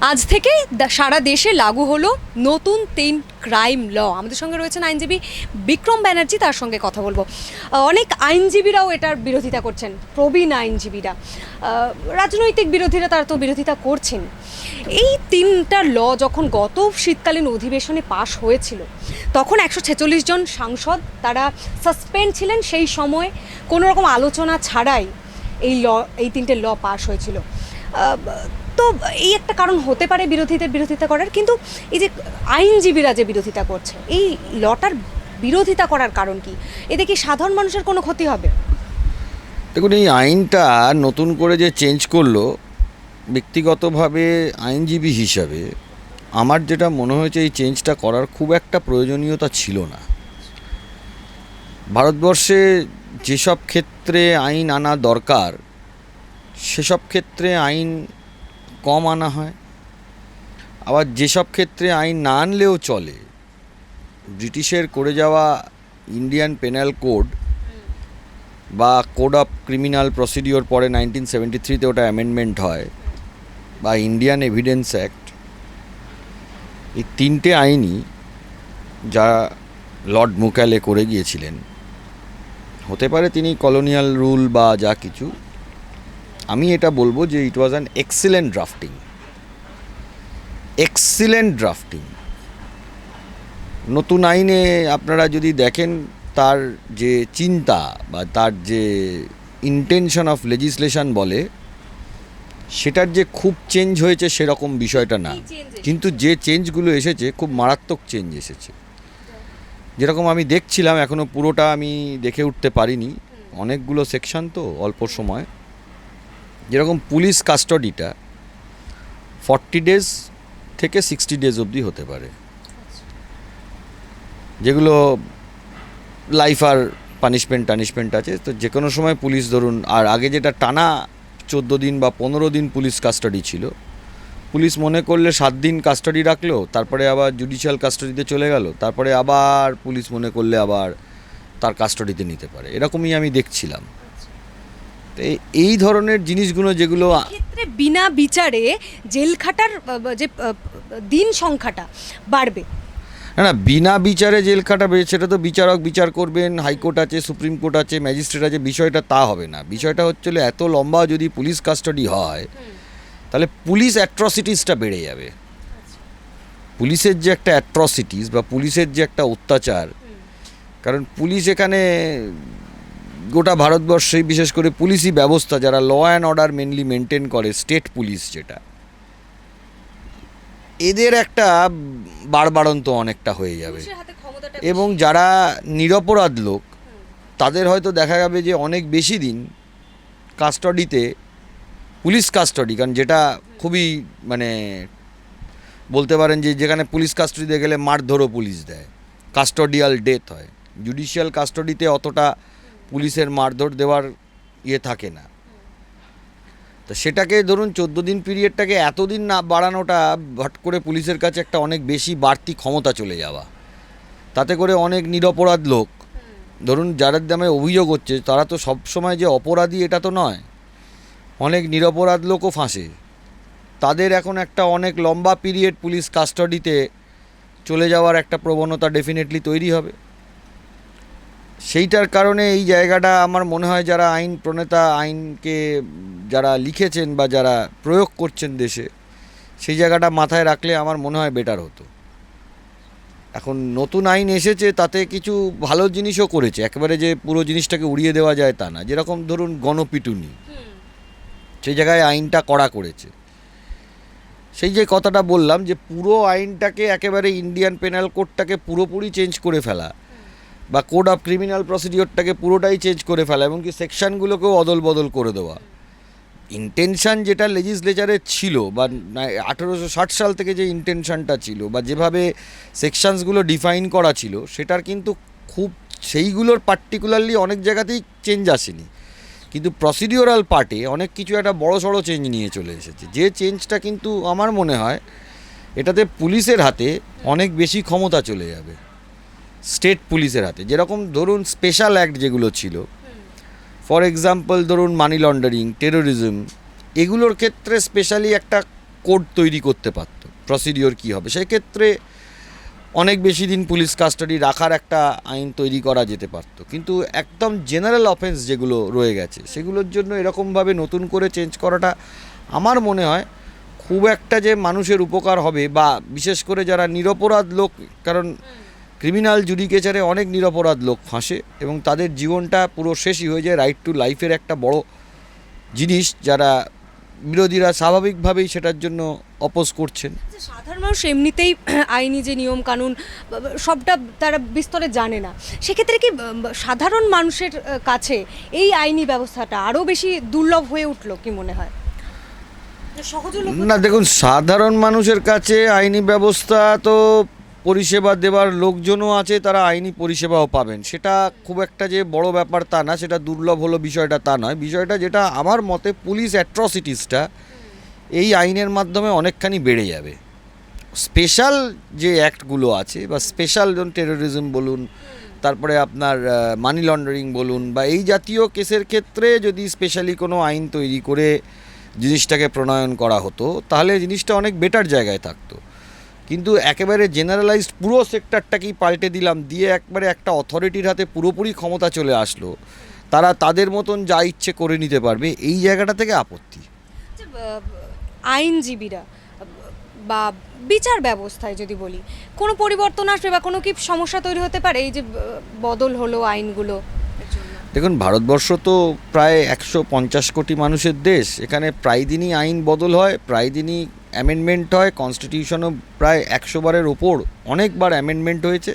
আজ থেকে সারা দেশে লাগু হলো নতুন তিন ক্রাইম ল। আমাদের সঙ্গে রয়েছেন আইনজীবী বিক্রম ব্যানার্জি, তার সঙ্গে কথা বলব। অনেক আইনজীবীরাও এটার বিরোধিতা করছেন, প্রবীণ আইনজীবীরা। রাজনৈতিক বিরোধীরা তারা তো বিরোধিতা করছেন। এই তিনটা ল যখন গত শীতকালীন অধিবেশনে পাশ হয়েছিল, তখন একশো ছেচল্লিশ জন সাংসদ তারা সাসপেন্ড ছিলেন সেই সময় কোনো রকম আলোচনা ছাড়াই এই ল এই তিনটে ল পাশ হয়েছিল। তো এই একটা কারণ হতে পারে বিরোধীদের বিরোধিতা করার, কিন্তু এই যে আইনজীবীরা যে বিরোধিতা করছে, এই লটার বিরোধিতা করার কারণ কি? এতে কি সাধারণ মানুষের কোনো ক্ষতি হবে? দেখুন, এই আইনটা নতুন করে যে চেঞ্জ করল, ব্যক্তিগতভাবে আইনজীবী হিসাবে, আমার যেটা মনে হয়েছে এই চেঞ্জটা করার খুব একটা প্রয়োজনীয়তা ছিল না। ভারতবর্ষে যেসব ক্ষেত্রে আইন আনা দরকার, সেসব ক্ষেত্রে আইন কম আনা হয়। আবার যেসব ক্ষেত্রে আইন না আনলেও চলে, ব্রিটিশের করে যাওয়া ইন্ডিয়ান পেনাল কোড বা কোড অফ ক্রিমিনাল প্রসিডিওর পরে নাইনটিন সেভেন্টি থ্রিতে ওটা অ্যামেন্ডমেন্ট হয় বা ইন্ডিয়ান এভিডেন্স অ্যাক্ট এই তিনটে আইনই যা লর্ড মুক্যালে করে গিয়েছিলেন। হতে পারে তিনি কলোনিয়াল রুল বা যা কিছু। আমি এটা বলব যে it was an excellent drafting excellent drafting নতুন আইনে আপনারা যদি দেখেন তার যে চিন্তা বা তার যে ইন্টেনশন অফ লেজিসলেশন বলে সেটার যে খুব চেঞ্জ হয়েছে সেরকম বিষয়টা না। কিন্তু যে চেঞ্জগুলো এসেছে খুব মারাত্মক চেঞ্জ এসেছে। যেরকম আমি দেখছিলাম এখনও পুরোটা আমি দেখে উঠতে পারিনি। অনেকগুলো সেকশন তো অল্প সময়। যেরকম পুলিশ কাস্টডিটা ফর্টি ডেজ থেকে সিক্সটি ডেজ অবধি হতে পারে। যেগুলো লাইফ আর পানিশমেন্ট টানিশমেন্ট আছে, তো যে কোনো সময় পুলিশ ধরুন, আর আগে যেটা টানা চোদ্দ দিন বা পনেরো দিন পুলিশ কাস্টাডি ছিল, পুলিশ মনে করলে সাত দিন কাস্টাডি রাখল, তারপরে আবার জুডিশিয়াল কাস্টাডিতে চলে গেল, তারপরে আবার পুলিশ মনে করলে আবার তার কাস্টাডিতে নিতে পারে। এরকমই আমি দেখছিলাম। তো এই- ধরনের জিনিসগুলো যেগুলো ক্ষেত্রে বিনা বিচারে জেল খাটার যে দিন সংখ্যাটা বাড়বে। না না বিনা বিচারে জেল খাটাবে সেটা তো বিচারক বিচার করবেন হাইকোর্ট আছে সুপ্রিম কোর্ট আছে ম্যাজিস্ট্রেট আছে বিষয়টা তা হবে না। বিষয়টা হচ্ছে এত লম্বা যদি পুলিশ কাস্টাডি হয় তাহলে পুলিশ অ্যাট্রসিটিসটা বেড়ে যাবে। পুলিশের যে একটা অ্যাট্রসিটিস বা পুলিশের যে একটা অত্যাচার কারণ পুলিশ এখানে গোটা ভারতবর্ষে বিশেষ করে পুলিশি ব্যবস্থা যারা law and order mainly maintain করে স্টেট পুলিশ যেটা এদের একটা বাড়বাড়ন্ত অনেকটা হয়ে যাবে। এবং যারা নিরপরাধ লোক তাদের হয়তো দেখা যাবে যে অনেক বেশি দিন কাস্টডিতে পুলিশ কাস্টডি কারণ যেটা খুবই মানে বলতে পারেন যে যেখানে পুলিশ কাস্টডিতে গেলে মারধরও পুলিশ দেয়। কাস্টডিয়াল ডেথ হয়। জুডিশিয়াল কাস্টডিতে অতটা পুলিশের মারধর দেওয়ার ইয়ে থাকে না। তো সেটাকে ধরুন চোদ্দ দিন পিরিয়ডটাকে এতদিন না বাড়ানোটা হট করে পুলিশের কাছে একটা অনেক বেশি বাড়তি ক্ষমতা চলে যাওয়া। তাতে করে অনেক নিরপরাধ লোক। ধরুন যাদের দামে অভিযোগ হচ্ছে, তারা তো সব সময় যে অপরাধী এটা তো নয়। অনেক নিরপরাধ লোকও ফাঁসে। তাদের এখন একটা অনেক লম্বা পিরিয়ড পুলিশ কাস্টাডিতে চলে যাওয়ার একটা প্রবণতা ডেফিনেটলি তৈরি হবে। সেইটার কারণে এই জায়গাটা আমার মনে হয় যারা আইন প্রণেতা আইনকে যারা লিখেছেন বা যারা প্রয়োগ করছেন দেশে সেই জায়গাটা মাথায় রাখলে আমার মনে হয় বেটার হতো। এখন নতুন আইন এসেছে তাতে কিছু ভালো জিনিসও করেছে। একেবারে যে পুরো জিনিসটাকে উড়িয়ে দেওয়া যায় তা না। যেরকম ধরুন গণপিটুনি। সেই জায়গায় আইনটা কড়া করেছে। সেই যে কথাটা বললাম যে পুরো আইনটাকে একেবারে ইন্ডিয়ান পেনাল কোডটাকে পুরোপুরি চেঞ্জ করে ফেলা। বা কোড অফ ক্রিমিনাল প্রসিডিওরটাকে পুরোটাই চেঞ্জ করে ফেলা এবং কি সেকশনগুলোকেও অদল বদল করে দেওয়া। ইন্টেনশন যেটা লেজিসলেচারের ছিল, বা আঠেরোশো ষাট সাল থেকে যে ইন্টেনশনটা ছিল, বা যেভাবে সেকশানসগুলো ডিফাইন করা ছিল, সেটার কিন্তু খুব, সেইগুলোর পার্টিকুলারলি অনেক জায়গাতেই চেঞ্জ আসেনি। কিন্তু প্রসিডিওরাল পার্টে অনেক কিছু একটা বড় সড়ো চেঞ্জ নিয়ে চলে এসেছে। যে চেঞ্জটা কিন্তু আমার মনে হয়, এটাতে পুলিশের হাতে অনেক বেশি ক্ষমতা চলে যাবে। স্টেট পুলিশের হাতে। যেরকম ধরুন স্পেশাল অ্যাক্ট যেগুলো ছিল। ফর এক্সাম্পল ধরুন মানি লন্ডারিং টেরোরিজম এগুলোর ক্ষেত্রে স্পেশালি একটা কোড তৈরি করতে পারত। প্রসিডিওর কী হবে? সেক্ষেত্রে অনেক বেশি দিন পুলিশ কাস্টাডি রাখার একটা আইন তৈরি করা যেতে পারতো। কিন্তু একদম জেনারেল অফেন্স যেগুলো রয়ে গেছে, সেগুলোর জন্য এরকমভাবে নতুন করে চেঞ্জ করাটা আমার মনে হয় খুব একটা যে মানুষের উপকার হবে বা বিশেষ করে যারা নিরপরাধ লোক, কারণ ক্রিমিনাল জুডিকেচারে অনেক নিরপরাধ লোক ফাঁসে এবং তাদের জীবনটা পুরো শেষই হয়ে যায় রাইট টু লাইফের একটা বড় জিনিস যারা বিরোধীরা স্বাভাবিকভাবেই সেটার জন্য অপোজ করছেন। আচ্ছা, সাধারণ মানুষ এমনিতেই আইনি যে নিয়ম কানুন সবটা তারা বিস্তরে জানে না। সেক্ষেত্রে কি সাধারণ মানুষের কাছে এই আইনি ব্যবস্থাটা আরও বেশি দুর্লভ হয়ে উঠল কি মনে হয়? না দেখুন সাধারণ মানুষের কাছে আইনি ব্যবস্থা তো পরিষেবা দেওয়ার লোকজনও আছে, তারা আইনি পরিষেবাও পাবেন। সেটা খুব একটা যে বড় ব্যাপার তা না, সেটা দুর্লভ হলো বিষয়টা তা নয়। বিষয়টা যেটা আমার মতে পুলিশ অ্যাট্রসিটিসটা এই আইনের মাধ্যমে অনেকখানি বেড়ে যাবে। স্পেশাল যে অ্যাক্টগুলো আছে, বা স্পেশাল যেমন টেরোরিজম বলুন, তারপরে আপনার মানি লন্ডারিং বলুন, বা এই জাতীয় কেসের ক্ষেত্রে যদি স্পেশালি কোনো আইন তৈরি করে জিনিসটাকে প্রণয়ন করা হতো, তাহলে জিনিসটা অনেক বেটার জায়গায় থাকতো। কিন্তু একেবারে জেনারেলাইজড পুরো সেক্টরটাকেই পাল্টে দিলাম দিয়ে একবারে একটা অথরিটির হাতে পুরোপুরি ক্ষমতা চলে আসলো। তারা তাদের মতন যা ইচ্ছে করে নিতে পারবে এই জায়গাটা থেকে আপত্তি। আচ্ছা, আইনজীবীরা বা বিচার ব্যবস্থায় যদি বলি কোনো পরিবর্তন আসবে বা কোনো কি সমস্যা তৈরি হতে পারে? এই যে বদল হলো আইনগুলো। দেখুন ভারতবর্ষ তো প্রায় একশো পঞ্চাশ কোটি মানুষের দেশ। এখানে প্রায় দিনই আইন বদল হয় প্রায় দিনই অ্যামেন্ডমেন্ট হয় কনস্টিটিউশনও প্রায় একশো বারের ওপর অনেকবার অ্যামেন্ডমেন্ট হয়েছে।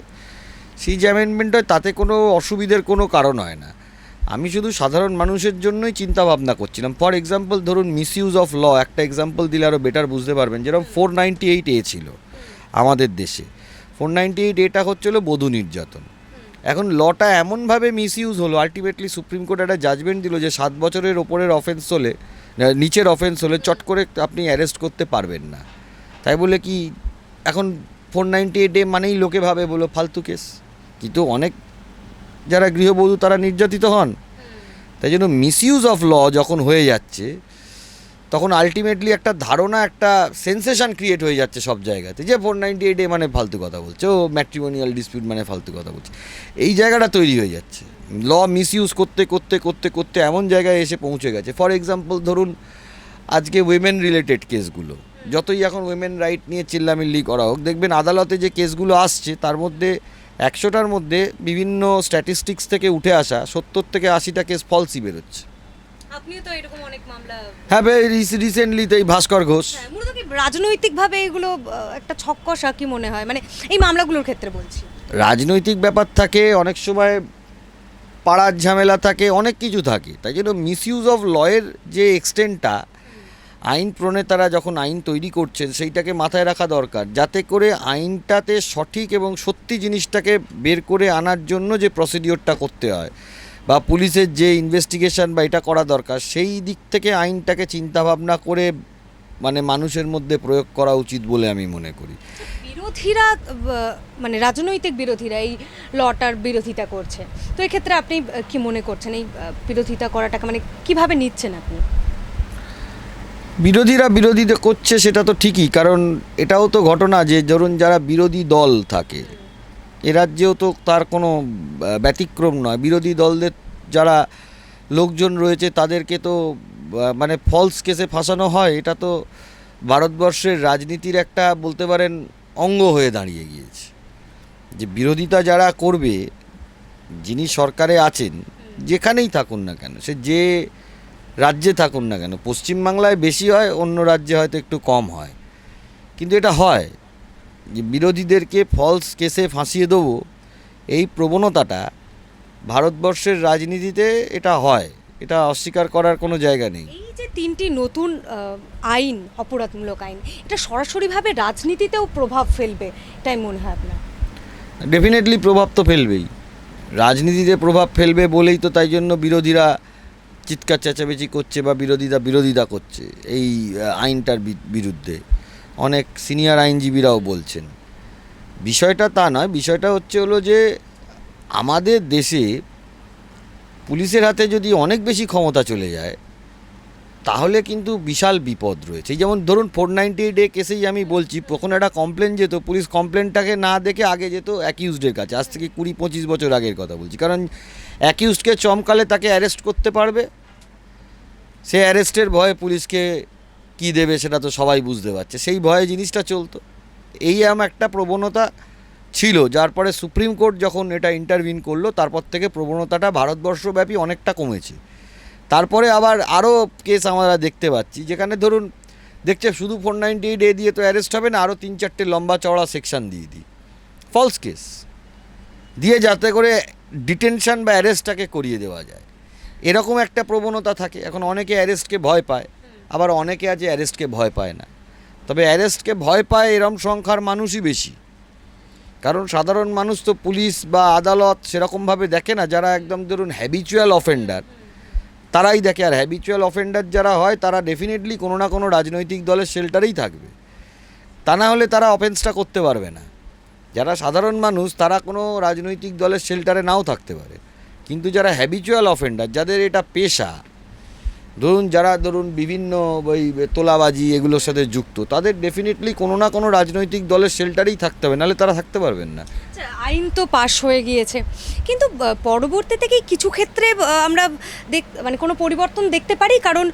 সেই যে অ্যামেন্ডমেন্ট হয়, তাতে কোনো অসুবিধের কোনো কারণ হয় না। আমি শুধু সাধারণ মানুষের জন্যই চিন্তা ভাবনা করছিলাম। ফর এক্সাম্পল ধরুন মিসইউজ অফ ল একটা এক্সাম্পল দিলে আরও বেটার বুঝতে পারবেন। যেরকম ফোর নাইনটি এইট এ ছিল আমাদের দেশে। ফোর নাইনটি এইট এটা হচ্ছিল বধূ নির্যাতন। এখন লটা এমনভাবে মিসইউজ হলো আলটিমেটলি সুপ্রিম কোর্ট একটা জাজমেন্ট দিল যে সাত বছরের ওপরের অফেন্স হলে নিচের অফেন্স হলে চট করে আপনি অ্যারেস্ট করতে পারবেন না। তাই বলে কি, এখন ফোর নাইনটি এইট মানেই লোকে ভাবে বলো, ফালতু কেস কিন্তু অনেক যারা গৃহবধূ, তারা নির্যাতিত হন। তাই জন্য মিসইউজ অফ ল যখন হয়ে যাচ্ছে, তখন আলটিমেটলি একটা ধারণা, একটা সেন্সেশন ক্রিয়েট হয়ে যাচ্ছে সব জায়গাতে যে ফোর নাইনটি এইটে মানে ফালতু কথা বলছে, ও ম্যাট্রিমোনিয়াল ডিসপিউট মানে ফালতু কথা বলছে। এই জায়গাটা তৈরি হয়ে যাচ্ছে। ল মিসইউজ করতে করতে করতে করতে এমন জায়গায় এসে পৌঁছে গেছে। ফর এক্সাম্পল ধরুন আজকে উইমেন রিলেটেড কেসগুলো যতই এখন উইমেন রাইট নিয়ে চিল্লামিল্লি করা হোক দেখবেন আদালতে যে কেসগুলো আসছে তার মধ্যে একশোটার মধ্যে বিভিন্ন স্ট্যাটিস্টিক্স থেকে উঠে আসা সত্তর থেকে আশিটা কেস ফলসি বেরোচ্ছে। আপনিও তো এরকম অনেক মামলা হ্যাঁ রিসেন্টলি তো এই ভাস্কর ঘোষ। হ্যাঁ, রাজনৈতিকভাবে এগুলো একটা ছক্কষা কি মনে হয়? মানে এই মামলাগুলোর ক্ষেত্রে বলছি। রাজনৈতিক ব্যাপার থাকে অনেক সময় পাড়ার ঝামেলা থাকে, অনেক কিছু থাকে। তাই জন্য মিসইউজ অফ লয়ের যে এক্সটেন্টটা আইন প্রণেতারা যখন আইন তৈরি করছেন, সেইটাকে মাথায় রাখা দরকার। যাতে করে আইনটাতে সঠিক এবং সত্যি জিনিসটাকে বের করে আনার জন্য যে প্রসিডিওরটা করতে হয়, বা পুলিশের যে ইনভেস্টিগেশন বা এটা করা দরকার, সেই দিক থেকে আইনটাকে চিন্তাভাবনা করে মানে মানুষের মধ্যে প্রয়োগ করা উচিত বলে আমি মনে করি। বিরোধীরা মানে রাজনৈতিক বিরোধীরা এই লটার বিরোধিতা করছে। তো এক্ষেত্রে আপনি কি মনে করছেন এই বিরোধিতা করাটাকে? মানে কীভাবে নিচ্ছেন আপনি? বিরোধীরা বিরোধিতা করছে সেটা তো ঠিকই, কারণ এটাও তো ঘটনা যে ধরুন যারা বিরোধী দল থাকে, এ রাজ্যেও তো তার কোনো ব্যতিক্রম নয়। বিরোধী দলদের যারা লোকজন রয়েছে তাদেরকে তো মানে ফলস কেসে ফাঁসানো হয়, এটা তো ভারতবর্ষের রাজনীতির একটা বলতে পারেন অঙ্গ হয়ে দাঁড়িয়ে গিয়েছে। যে বিরোধিতা যারা করবে, যিনি সরকারে আছেন, যেখানেই থাকুন না কেন, সে যে রাজ্যে থাকুন না কেন, পশ্চিমবাংলায় বেশি হয়, অন্য রাজ্যে হয়তো একটু কম হয়। কিন্তু এটা হয় যে বিরোধীদেরকে ফলস কেসে ফাঁসিয়ে দেবো, এই প্রবণতাটা ভারতবর্ষের রাজনীতিতে এটা হয়। এটা অস্বীকার করার কোনো জায়গা নেই। এই যে তিনটি নতুন আইন অপরাধমূলক আইন এটা সরাসরিভাবে রাজনীতিতেও প্রভাব ফেলবে এটাই মনে হয় আপনার? ডেফিনেটলি প্রভাব তো ফেলবেই। রাজনীতিতে প্রভাব ফেলবে বলেই তো তাই জন্য বিরোধীরা চিৎকার চেঁচামেচি করছে বা বিরোধীরা বিরোধিতা করছে এই আইনটার বিরুদ্ধে। অনেক সিনিয়র আইনজীবীরাও বলছেন। বিষয়টা তা নয় বিষয়টা হচ্ছে হলো যে আমাদের দেশে পুলিশের হাতে যদি অনেক বেশি ক্ষমতা চলে যায়, তাহলে কিন্তু বিশাল বিপদ রয়েছে। যেমন ধরুন, ফোর নাইনটি এইট এ কেসেই আমি বলছি, কখন একটা কমপ্লেন যেত, পুলিশ কমপ্লেনটাকে না দেখে আগে যেত অ্যাকিউজডের কাছে। আজ থেকে কুড়ি পঁচিশ বছর আগের কথা বলছি। কারণ অ্যাকিউজকে চমকালে তাকে অ্যারেস্ট করতে পারবে। সে অ্যারেস্টের ভয়ে পুলিশকে কি দেবে সেটা তো সবাই বুঝতে পারছে। সেই ভয়ে জিনিসটা চলতো। এই এমন একটা প্রবণতা। ছিল, যার পরে সুপ্রিম কোর্ট যখন এটা ইন্টারভিন করল, তারপর থেকে প্রবণতাটা ভারতবর্ষব্যাপী অনেকটা কমেছে। তারপরে আবার আরও কেস আমরা দেখতে পাচ্ছি, যেখানে ধরুন, দেখছে শুধু ফোর নাইনটি এইট এ দিয়ে তো অ্যারেস্ট হবে না আরও তিন চারটে লম্বা চওড়া সেকশন দিয়ে দিই। ফলস কেস দিয়ে যাতে করে ডিটেনশন বা অ্যারেস্টটাকে করিয়ে দেওয়া যায়। এরকম একটা প্রবণতা থাকে, এখন অনেকে অ্যারেস্টকে ভয় পায়, আবার অনেকে আছে অ্যারেস্টকে ভয় পায় না। তবে অ্যারেস্টকে ভয় পায় এরম সংখ্যার মানুষই বেশি। কারণ সাধারণ মানুষ তো পুলিশ বা আদালত সেরকমভাবে দেখে না, যারা একদম ধরুন হ্যাবিচুয়াল অফেন্ডার তারাই দেখে। আর হ্যাবিচুয়াল অফেন্ডার যারা হয়, তারা ডেফিনেটলি কোনো না কোনো রাজনৈতিক দলের শেল্টারেই থাকবে। তা না হলে তারা অফেন্সটা করতে পারবে না। যারা সাধারণ মানুষ, তারা কোনো রাজনৈতিক দলের শেল্টারে নাও থাকতে পারে। কিন্তু যারা হ্যাবিচুয়াল অফেন্ডার যাদের এটা পেশা ধরুন যারা ধরুন বিভিন্ন ওই তোলাবাজি এগুলোর সাথে যুক্ত, তাদের ডেফিনেটলি কোনো না কোনো রাজনৈতিক দলের শেল্টারেই থাকতে হবে, নাহলে তারা থাকতে পারবেন না। আইন তো পাশ হয়ে গিয়েছে। কিন্তু পরবর্তীতে কি কিছু ক্ষেত্রে আমরা দেখ মানে কোনো পরিবর্তন দেখতে পারি? কারণ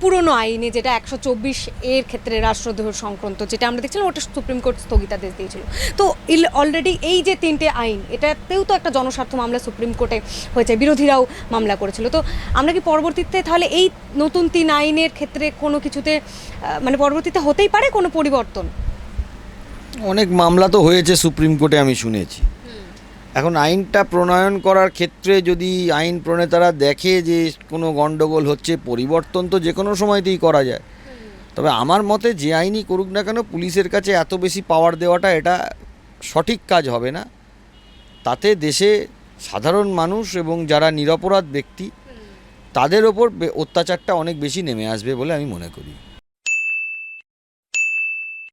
পুরনো আইনে যেটা একশো চব্বিশ এর ক্ষেত্রে রাষ্ট্রদ্রোহ সংক্রান্ত যেটা আমরা দেখছিলাম, ওটা সুপ্রিম কোর্ট স্থগিতাদেশ দিয়েছিল। তো অলরেডি এই যে তিনটে আইন, এটাতেও তো একটা জনস্বার্থ মামলা সুপ্রিম কোর্টে হয়েছে, বিরোধীরাও মামলা করেছিল। তো আমরা কি পরবর্তীতে তাহলে এই নতুন তিন আইনের ক্ষেত্রে কোনো কিছুতে মানে পরবর্তীতে হতেই পারে কোনো পরিবর্তন? অনেক মামলা তো হয়েছে সুপ্রিম কোর্টে, আমি শুনেছি। এখন আইনটা প্রণয়ন করার ক্ষেত্রে যদি আইন প্রণেতারা দেখে যে কোনো গণ্ডগোল হচ্ছে, পরিবর্তন তো যে কোনো সময়তেই করা যায়। তবে আমার মতে যে আইনই করুক না কেন, পুলিশের কাছে এত বেশি পাওয়ার দেওয়াটা এটা সঠিক কাজ হবে না। তাতে দেশে সাধারণ মানুষ এবং যারা নিরপরাধ ব্যক্তি, তাদের ওপর অত্যাচারটা অনেক বেশি নেমে আসবে বলে আমি মনে করি।